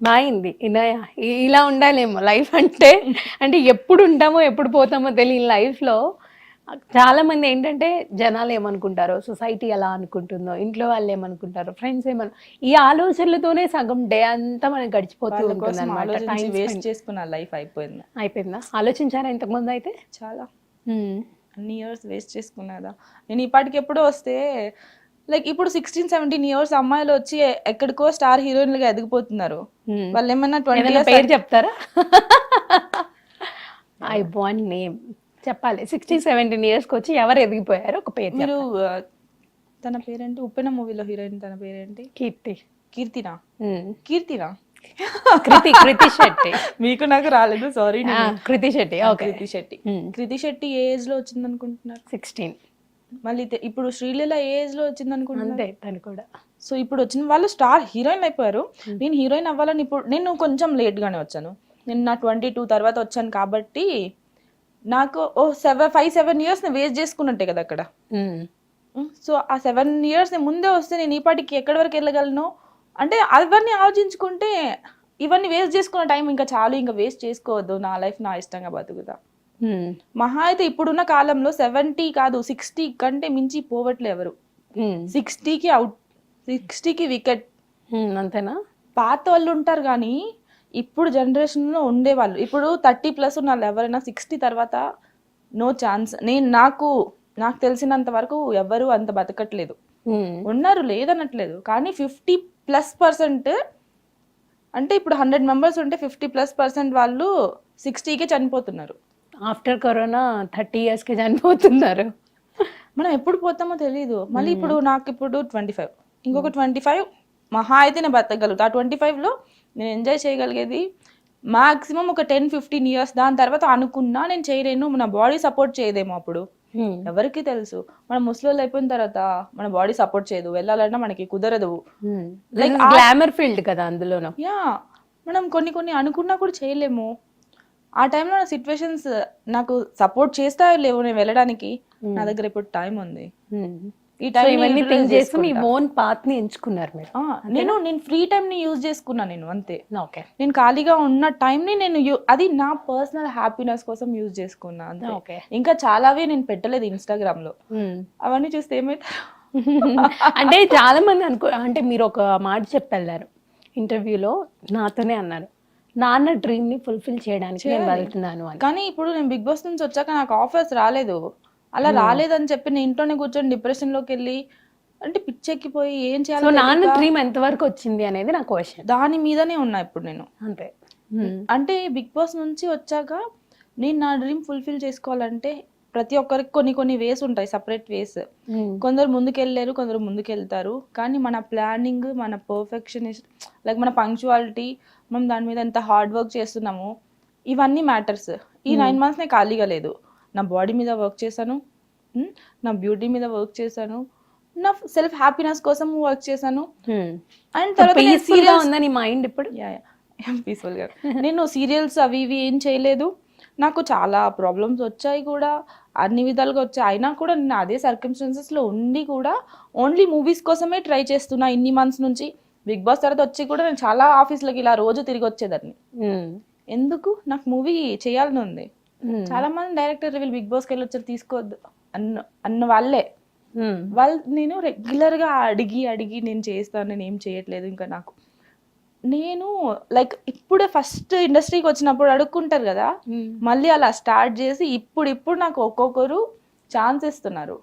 బాగుంది ఇనయ ఇలా ఉండాలేమో లైఫ్ అంటే. అంటే ఎప్పుడు ఉంటామో ఎప్పుడు పోతామో తెలియని లైఫ్లో చాలా మంది ఏంటంటే జనాలు ఏమనుకుంటారో సొసైటీ ఎలా అనుకుంటుందో ఇంట్లో వాళ్ళు ఏమనుకుంటారో ఫ్రెండ్స్ ఏమను ఈ ఆలోచనలతోనే సగం డే అంతా మనకి గడిచిపోతూ ఉంటుంది అనమాట ఆలోచించి వేస్ట్ చేసుకున్న లైఫ్ అయిపోయింది? అయిపోయిందా? ఆలోచించారా ఇంతకుముందు అయితే? చాలా. అన్ని ఇయర్స్ వేస్ట్ చేసుకున్నదా నేను ఈ పాటికి ఎప్పుడో వస్తే లైక్ ఇప్పుడు సిక్స్టీన్ సెవెంటీన్ ఇయర్స్ అమ్మాయిలు వచ్చి ఎక్కడికో స్టార్ హీరోయిన్లుగా ఎదిగిపోతున్నారు. ఉమ్. వాళ్ళు ఏమన్నా ట్వంటీ పేరు చెప్తారా? ఐ వాంట్ నేమ్ చెప్పాలి. సిక్స్టీన్ సెవెంటీన్ ఇయర్స్కి వచ్చి ఎవరు ఎదిగిపోయారు ఒక పేరు మీరు తన పేరేంటి? ఉప్పెన మూవీలో హీరోయిన్ తన పేరేంటి? కీర్తి. కీర్తినా. కీర్తినా? కృతి కృతి శెట్టి. మీకు నాకు రాలేదు. సారీ కృతి శెట్టి. కృతి శెట్టి. కృతి శెట్టి ఏజ్లో వచ్చింది అనుకుంటున్నారు సిక్స్టీన్ మళ్ళీ ఇప్పుడు శ్రీలీల ఏ ఏజ్లో వచ్చింది అంతే తను కూడా. సో ఇప్పుడు వచ్చిన వాళ్ళు స్టార్ హీరోయిన్ అయిపోయారు. నేను హీరోయిన్ అవ్వాలని ఇప్పుడు నేను కొంచెం లేట్ గానే వచ్చాను. నేను నా ట్వంటీ టూ తర్వాత వచ్చాను కాబట్టి నాకు ఓ సెవెన్ ఫైవ్ సెవెన్ ఇయర్స్ నేను వేస్ట్ చేసుకున్నట్టే కదా అక్కడ. సో ఆ సెవెన్ ఇయర్స్ ముందే వస్తే నేను ఈ పాటికి ఎక్కడి వరకు వెళ్ళగలను? అంటే అవన్నీ ఆలోచించుకుంటే ఇవన్నీ వేస్ట్ చేసుకున్న టైం ఇంకా చాలు ఇంకా వేస్ట్ చేసుకోవద్దు. నా లైఫ్ నా ఇష్టంగా బతుకుతా. మహా అయితే ఇప్పుడున్న కాలంలో సెవెంటీ కాదు సిక్స్టీ కంటే మించి పోవట్లే ఎవరు. సిక్స్టీకి అవుట్ సిక్స్టీకి వికెట్. అంతేనా? పాత వాళ్ళు ఉంటారు కానీ ఇప్పుడు జనరేషన్లో ఉండేవాళ్ళు. ఇప్పుడు థర్టీ ప్లస్ ఉన్న వాళ్ళు ఎవరైనా సిక్స్టీ తర్వాత నో ఛాన్స్. నేను నాకు నాకు తెలిసినంత వరకు ఎవరు అంత బతకట్లేదు. ఉన్నారు లేదనట్లేదు. కానీ ఫిఫ్టీ ప్లస్ పర్సెంట్ అంటే ఇప్పుడు హండ్రెడ్ మెంబర్స్ ఉంటే ఫిఫ్టీ ప్లస్ పర్సెంట్ వాళ్ళు సిక్స్టీకే చనిపోతున్నారు. ఆఫ్టర్ కరోనా థర్టీ ఇయర్స్కి చనిపోతున్నారు. మనం ఎప్పుడు పోతామో తెలియదు మళ్ళీ ఇప్పుడు నాకు ఇప్పుడు ట్వంటీ ఫైవ్. ఇంకొక ట్వంటీ ఫైవ్ మహా అయితే నేను బతకగలుగుతా. ఆ ట్వంటీ ఫైవ్లో నేను ఎంజాయ్ చేయగలిగేది మాక్సిమం ఒక టెన్ ఫిఫ్టీన్ ఇయర్స్. దాని తర్వాత అనుకున్నా నేను చేయలేను. నా బాడీ సపోర్ట్ చేయదేమో అప్పుడు. ఎవరికి తెలుసు. మన ముసలోళ్ళు అయిపోయిన తర్వాత మన బాడీ సపోర్ట్ చేయదు. వెళ్ళాలన్నా మనకి కుదరదు. is గ్లామర్ ఫీల్డ్ కదా అందులోనూ. యా. మనం కొన్ని కొన్ని అనుకున్నా కూడా చేయలేము. ఆ టైంలో నా సిచ్యువేషన్స్ నాకు సపోర్ట్ చేస్తాయో లేవు నేను వెళ్ళడానికి నా దగ్గర ఇప్పుడు టైం ఉంది. ఉమ్. ఈ టైం ఇవన్నీ థింక్ చేసి మీ ఓన్ పాత్ని ఎంచుకున్నారు మీరు. నేను నేను ఫ్రీ టైం ని యూజ్ చేసుకున్నా నేను అంతే. ఓకే. నేను ఖాళీగా ఉన్న టైం ని నేను అది నా పర్సనల్ హ్యాపీనెస్ కోసం యూజ్ చేసుకున్నా అంతే. ఓకే. ఇంకా చాలావే నేను పెట్టలేదు ఇన్స్టాగ్రామ్లో. అవన్నీ చూస్తే ఏమైతే అంటే చాలా మంది అనుకో అంటే మీరు ఒక మాట చెప్పెళ్ళారు ఇంటర్వ్యూలో నాతోనే అన్నారు. నాన్న డ్రీమ్ని ఫుల్ఫిల్ చేయడానికి నేను వెళ్తున్నాను అని. కానీ ఇప్పుడు నేను బిగ్ బాస్ నుంచి వచ్చాక నాకు ఆఫర్స్ రాలేదు. అలా రాలేదని చెప్పి నేను ఇంట్లోనే కూర్చొని డిప్రెషన్లోకి వెళ్ళి అంటే పిచ్చెక్కిపోయి ఏం చేయాలో నాన్న డ్రీమ్ ఎంత వరకు వచ్చింది అనేది నా క్వశ్చన్ దాని మీదనే ఉన్నా ఇప్పుడు నేను. అంతే. అంటే బిగ్ బాస్ నుంచి వచ్చాక నేను నా డ్రీమ్ ఫుల్ఫిల్ చేసుకోవాలంటే ప్రతి ఒక్కరికి కొన్ని కొన్ని వేస్ ఉంటాయి సపరేట్ వేస్ కొందరు ముందుకెళ్ళారు కొందరు ముందుకెళ్తారు. కానీ మన ప్లానింగ్ మన పర్ఫెక్షనిస్ట్ లైక్ మన పంక్చువాలిటీ మనం దాని మీద ఎంత హార్డ్ వర్క్ చేస్తున్నాము ఇవన్నీ మ్యాటర్స్ ఈ నైన్ మంత్స్ నేను ఖాళీగా లేదు. నా బాడీ మీద వర్క్ చేశాను. ఉమ్, నా బ్యూటీ మీద వర్క్ చేశాను. నా సెల్ఫ్ హ్యాపీనెస్ కోసం వర్క్ చేశాను. అండ్ తర్వాత నేను పీస్ఫుల్గా serials- ఉందా నీ మైండ్ ఇప్పుడు? పీస్ఫుల్ గా. నేను సీరియల్స్ అవి ఇవి ఏం చేయలేదు. నాకు చాలా ప్రాబ్లమ్స్ వచ్చాయి కూడా. అన్ని విధాలుగా వచ్చాయి. అయినా కూడా నేను అదే circumstances లో ఉండి కూడా ఓన్లీ మూవీస్ కోసమే ట్రై చేస్తున్నా ఇన్ని మంత్స్ నుంచి. బిగ్ బాస్ తర్వాత వచ్చి కూడా నేను చాలా ఆఫీస్లకి ఇలా రోజు తిరిగి వచ్చేదాన్ని. ఎందుకు? నాకు మూవీ చేయాలని ఉంది. చాలా మంది డైరెక్టర్ వీళ్ళు బిగ్ బాస్కి వెళ్ళి వచ్చారు తీసుకోవద్దు అన్న అన్న వాళ్ళే. వాళ్ళు నేను రెగ్యులర్గా అడిగి అడిగి నేను చేస్తాను నేను ఏం చేయట్లేదు ఇంకా నాకు. నేను లైక్ ఇప్పుడే ఫస్ట్ ఇండస్ట్రీకి వచ్చినప్పుడు అడుక్కుంటారు కదా. మళ్ళీ అలా స్టార్ట్ చేసి ఇప్పుడు ఇప్పుడు నాకు ఒక్కొక్కరు ఛాన్స్ ఇస్తున్నారు.